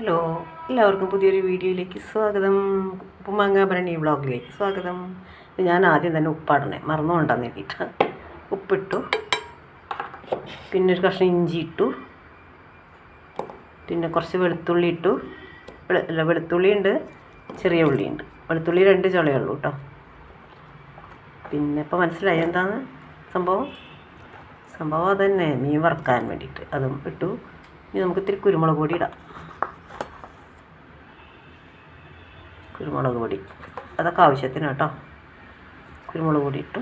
Hello എല്ലാവർക്കും പുതിയൊരു വീഡിയോയിലേക്ക് സ്വാഗതം. ഉപ്പുമാങ്ങാഭരണി വ്ളോഗിലേക്ക് സ്വാഗതം. ഞാൻ ആദ്യം തന്നെ ഉപ്പാടണേ മറന്നു കൊണ്ടാന്ന് വേണ്ടിയിട്ട് ഉപ്പിട്ടു. പിന്നെ ഒരു കഷ്ണം ഇഞ്ചി ഇട്ടു. പിന്നെ കുറച്ച് വെളുത്തുള്ളി ഇട്ടു. അല്ല വെളുത്തുള്ളി ഉണ്ട് ചെറിയ ഉള്ളി ഉണ്ട്. വെളുത്തുള്ളി രണ്ട് ചുളയേ ഉള്ളൂ കേട്ടോ പിന്നെ ഇപ്പോൾ മനസ്സിലായി എന്താണ് സംഭവം? സംഭവം അതന്നെ മീൻ വറുക്കാൻ വേണ്ടിയിട്ട്. അതും ഇട്ടു. ഇനി നമുക്ക് ഇത്തിരി കുരുമുളക് പൊടി ഇടാം. കുരുമുളക് പൊടി. അതൊക്കെ ആവശ്യത്തിന് കേട്ടോ. കുരുമുളക് പൊടി ഇട്ടു.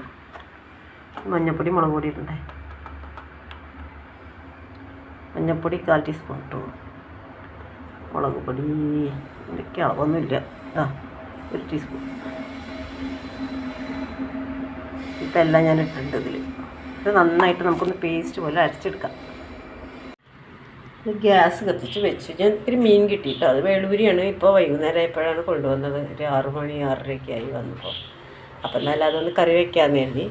മഞ്ഞൾപ്പൊടി മുളക് പൊടി ഇടണ്ടേ? മഞ്ഞൾപ്പൊടി കാൽ ടീസ്പൂൺ ഇട്ടു. മുളക് പൊടി. എനിക്ക് അളവൊന്നുമില്ല. ആ ഒരു ടീസ്പൂൺ. ഇതെല്ലാം ഞാൻ ഇട്ടിട്ടുണ്ട് ഇതിൽ ഇത് നന്നായിട്ട് നമുക്കൊന്ന് പേസ്റ്റ് പോലെ അരച്ചെടുക്കാം. ഗ്യാസ് കത്തിച്ച് വെച്ചു. ഞാൻ ഇത്തിരി മീൻ കിട്ടിയിട്ടോ. അത് വേളൂരിയാണ്. ഇപ്പോൾ വൈകുന്നേരം ആയപ്പോഴാണ് കൊണ്ടുവന്നത്. ഒരു ആറു മണി ആറരയൊക്കെ ആയി വന്നപ്പോൾ. അപ്പം എന്നാലും അതൊന്ന് കറി വെക്കാമെന്ന് കരുതി.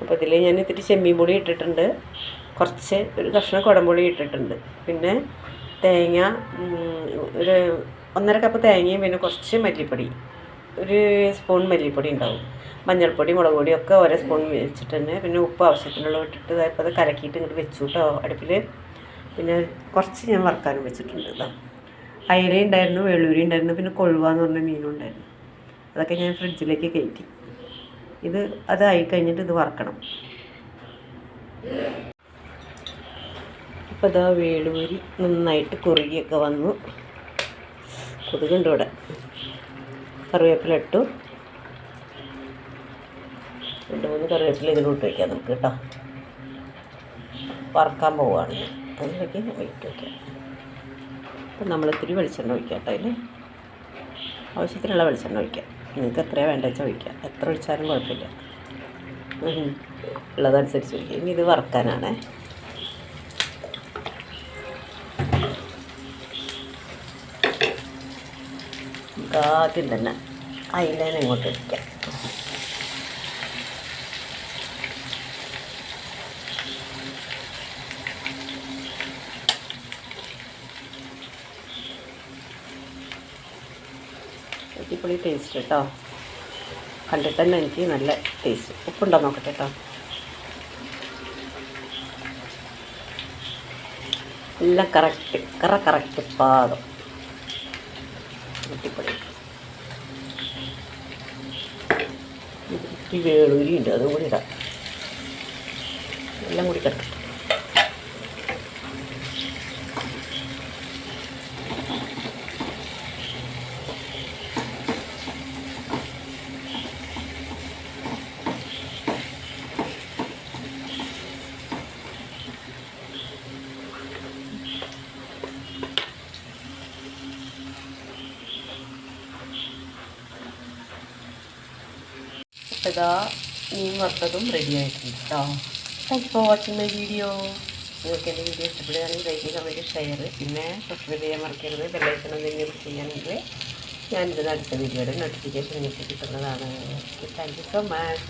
അപ്പോൾ ഇതിൽ ഞാൻ ഇത്തിരി ചെമ്മീൻ പൊടി ഇട്ടിട്ടുണ്ട്. കുറച്ച് ഒരു കഷ്ണം കുടംപുളി ഇട്ടിട്ടുണ്ട്. പിന്നെ തേങ്ങ ഒരു ഒന്നര കപ്പ് തേങ്ങയും പിന്നെ കുറച്ച് മല്ലിപ്പൊടി. ഒരു സ്പൂൺ മല്ലിപ്പൊടി ഉണ്ടാവും. മഞ്ഞൾപ്പൊടി മുളക് പൊടി ഒക്കെ ഓരോ സ്പൂൺ വെച്ചിട്ട് തന്നെ പിന്നെ ഉപ്പ് ആവശ്യത്തിനുള്ള ഇട്ടിട്ട് ഇതായപ്പോൾ അത് കലക്കിയിട്ട് ഇങ്ങോട്ട് വെച്ചു കേട്ടോ അടുപ്പിൽ പിന്നെ കുറച്ച് ഞാൻ വറുക്കാനും വെച്ചിട്ടുണ്ട് കേട്ടോ അയല ഉണ്ടായിരുന്നു വെള്ളൂരി ഉണ്ടായിരുന്നു പിന്നെ കൊഴുവ എന്ന് പറഞ്ഞ മീനും ഉണ്ടായിരുന്നു. അതൊക്കെ ഞാൻ ഫ്രിഡ്ജിലേക്ക് കയറ്റി. ഇത് അതായി കഴിഞ്ഞിട്ട് ഇത് വറക്കണം. ഇപ്പോൾ ഇതാ വേളൂരി നന്നായിട്ട് കുറുകിയൊക്കെ വന്നു. കൊതുകുണ്ട് ഇവിടെ. കറിവേപ്പില ഇട്ടു. രണ്ട് മൂന്ന് കറിവേപ്പില ഇതിലോട്ട് വയ്ക്കാം നമുക്ക് കേട്ടോ വറക്കാൻ പോവുകയാണ് ഞാൻ. അതിലേക്ക് ഒഴിച്ച് വയ്ക്കാം അപ്പം നമ്മൾ ഇത്തിരി വെളിച്ചെണ്ണ ഒഴിക്കാം കേട്ടോ അതിൽ ആവശ്യത്തിനുള്ള വെളിച്ചെണ്ണ ഒഴിക്കാം. നിങ്ങൾക്ക് എത്രയാണ് വേണ്ടത് വെച്ചാൽ ഒഴിക്കാം. എത്ര ഒഴിച്ചാലും കുഴപ്പമില്ല. ഉള്ളതനുസരിച്ച് ഒഴിക്കാം. ഇനി ഇത് വറുക്കാനാണ്. നമുക്ക് ആദ്യം തന്നെ അയിലേനെ ഇങ്ങോട്ട് വയ്ക്കാം അടിപൊളി ടേസ്റ്റ് കേട്ടോ കണ്ടിട്ട് തന്നെ എനിക്ക് നല്ല ടേസ്റ്റ് ഉപ്പുണ്ടോ നോക്കട്ടെ കേട്ടോ എല്ലാം കറക്റ്റ് കറ കറക്റ്റ് പാകം. അടിപൊളി. ഈ വേളൂരി ഉണ്ട് അതും കൂടി ഇടാം. എല്ലാം കൂടി കിടക്കട്ടെ അപ്പോൾ ഇതാ മീൻ വറുത്തതും റെഡി ആയിട്ടുണ്ട് കേട്ടോ thanks for watching my video നിങ്ങൾക്ക് എന്റെ വീഡിയോ ഇഷ്ടപ്പെടുകയാണെങ്കിൽ ലൈക്ക് കമന്റ് ഷെയർ പിന്നെ സബ്സ്ക്രൈബ് ചെയ്യാൻ മറക്കരുത്. ബെല്ലൈക്കൺ എന്തെങ്കിലും ചെയ്യാനെങ്കിൽ ഞാനിത് അടുത്ത വീഡിയോയുടെ നോട്ടിഫിക്കേഷൻ നിങ്ങൾക്ക് കിട്ടുന്നതാണ്. Thank you so much